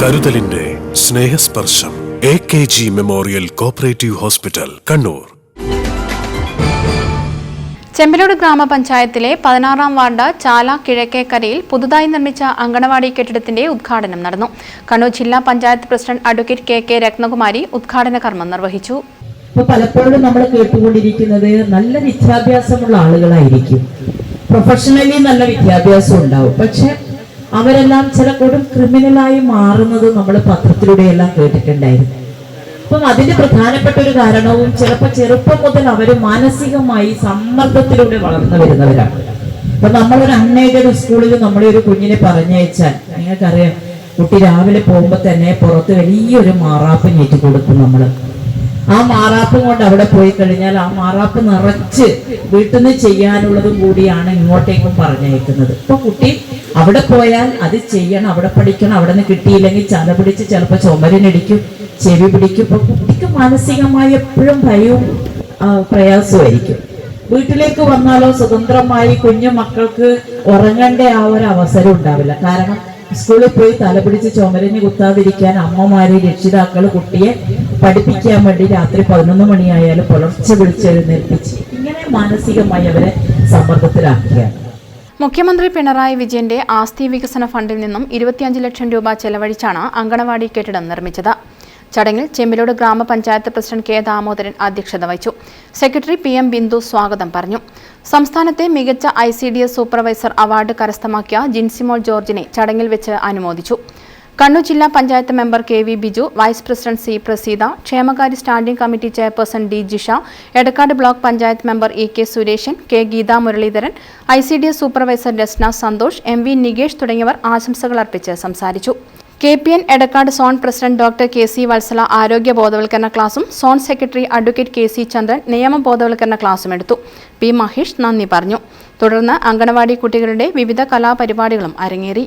കരുതലിന്റെ Snehasparsham A K G memorial cooperative hospital Kannur. Chembilode ഗ്രാമപഞ്ചായത്തിലെ പതിനാറാം ward ചാല കിഴക്കേക്കരയിൽ പുതുതായി നിർമ്മിച്ച അങ്കണവാടി കെട്ടിടത്തിന്റെ ഉദ്ഘാടനം നടന്നു. കണ്ണൂർ ജില്ലാ panchayat president advocate K K Ratnakumari ഉദ്ഘാടന കർമ്മം നിർവഹിച്ചു. ഇപ്പൊ പലപ്പോഴും നമ്മൾ കേട്ടുകൊണ്ടിരിക്കുന്നത് നല്ല വിദ്യാഭ്യാസമുള്ള ആളുകളായിരിക്കും. പ്രൊഫഷണലി നല്ല വിദ്യാഭ്യാസം ഉണ്ടാവും പക്ഷെ അവരെല്ലാം ചില കൊടും ക്രിമിനലായി മാറുന്നത് നമ്മൾ പത്രത്തിലൂടെ പത്രത്തിലൂടെയെല്ലാം കേട്ടിട്ടുണ്ടായിരുന്നു. അപ്പം അതിന്റെ പ്രധാനപ്പെട്ട ഒരു കാരണവും ചിലപ്പോൾ ചെറുപ്പം മുതൽ അവർ മാനസികമായി സമ്മർദ്ദത്തിലൂടെ വളർന്നു വരുന്നവരാണ്. അപ്പൊ നമ്മളൊരു അൺഎയ്ഡഡ് സ്കൂളിൽ നമ്മളെ ഒരു കുഞ്ഞിനെ പറഞ്ഞയച്ചാൽ നിങ്ങൾക്കറിയാം കുട്ടി രാവിലെ പോകുമ്പോൾ തന്നെ പുറത്ത് വലിയൊരു മാറാപ്പ് ഞെറ്റി കൊടുക്കും നമ്മൾ ആ മാറാപ്പ് കൊണ്ട് അവിടെ പോയി കഴിഞ്ഞാൽ ആ മാറാപ്പ് നിറച്ച് വീട്ടിൽ നിന്ന് ചെയ്യാനുള്ളതും കൂടിയാണ് ഇങ്ങോട്ടേക്കും പറഞ്ഞയക്കുന്നത്. ഇപ്പൊ കുട്ടി അവിടെ പോയാൽ അത് ചെയ്യണം അവിടെ പഠിക്കണം അവിടെ നിന്ന് കിട്ടിയില്ലെങ്കിൽ ചല പിടിച്ച് ചിലപ്പോൾ ചുമരിനടിക്കും ചെവി പിടിക്കും. ഇപ്പൊ കുട്ടിക്ക് മാനസികമായി എപ്പോഴും ഭയവും പ്രയാസമായിരിക്കും വീട്ടിലേക്ക് വന്നാലോ സ്വതന്ത്രമായി കുഞ്ഞു മക്കൾക്ക് ഉറങ്ങേണ്ട ആ ഒരു അവസരം ഉണ്ടാവില്ല. കാരണം സ്കൂളിൽ പോയി തലപിടിച്ച് ചുമരിന് കുത്താതിരിക്കാൻ അമ്മമാര് രക്ഷിതാക്കൾ കുട്ടിയെ പഠിപ്പിക്കാൻ വേണ്ടി രാത്രി പതിനൊന്ന് മണിയായാലും പുലർച്ചെ വിളിച്ചെഴുന്നേൽപ്പിച്ച് ഇങ്ങനെ മാനസികമായി അവരെ സമ്മർദ്ദത്തിലാക്കുകയാണ്. മുഖ്യമന്ത്രി പിണറായി വിജയന്റെ ആസ്തി വികസന ഫണ്ടിൽ നിന്നും ഇരുപത്തിയഞ്ച് ലക്ഷം രൂപ ചെലവഴിച്ചാണ് അങ്കണവാടി കെട്ടിടം നിർമ്മിച്ചത്. ചടങ്ങിൽ ചെമ്പിലോട് ഗ്രാമപഞ്ചായത്ത് പ്രസിഡന്റ് കെ ദാമോദരൻ അധ്യക്ഷത വഹിച്ചു. സെക്രട്ടറി പി എം ബിന്ദു സ്വാഗതം പറഞ്ഞു. സംസ്ഥാനത്തെ മികച്ച I C D S supervisor award കരസ്ഥമാക്കിയ ജിൻസിമോൾ ജോർജിനെ ചടങ്ങിൽ വെച്ച് അനുമോദിച്ചു. കണ്ണൂർ ജില്ലാ panchayat member K V Biju vice president C Praseetha ക്ഷേമകാര്യ standing committee chairperson D Jisha Edakkad block panchayat member E K Sureshan K Geetha Muraleedharan I C D S supervisor Rasna Santhosh M V Nikesh തുടങ്ങിയവർ ആശംസകൾ അർപ്പിച്ച് സംസാരിച്ചു. K P N Edakkad zone president doctor K C Vatsala ആരോഗ്യ ബോധവൽക്കരണ ക്ലാസും zone secretary advocate K C Chandran നിയമ ബോധവൽക്കരണ ക്ലാസും എടുത്തു. പി മഹേഷ് നന്ദി പറഞ്ഞു. തുടർന്ന് അങ്കണവാടി കുട്ടികളുടെ വിവിധ കലാപരിപാടികളും അരങ്ങേറി.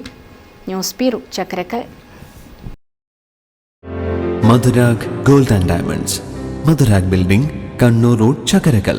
News bureau Chakkarakkal Madhurag gold and diamonds. Madhurag building Kannur road Chakkarakkal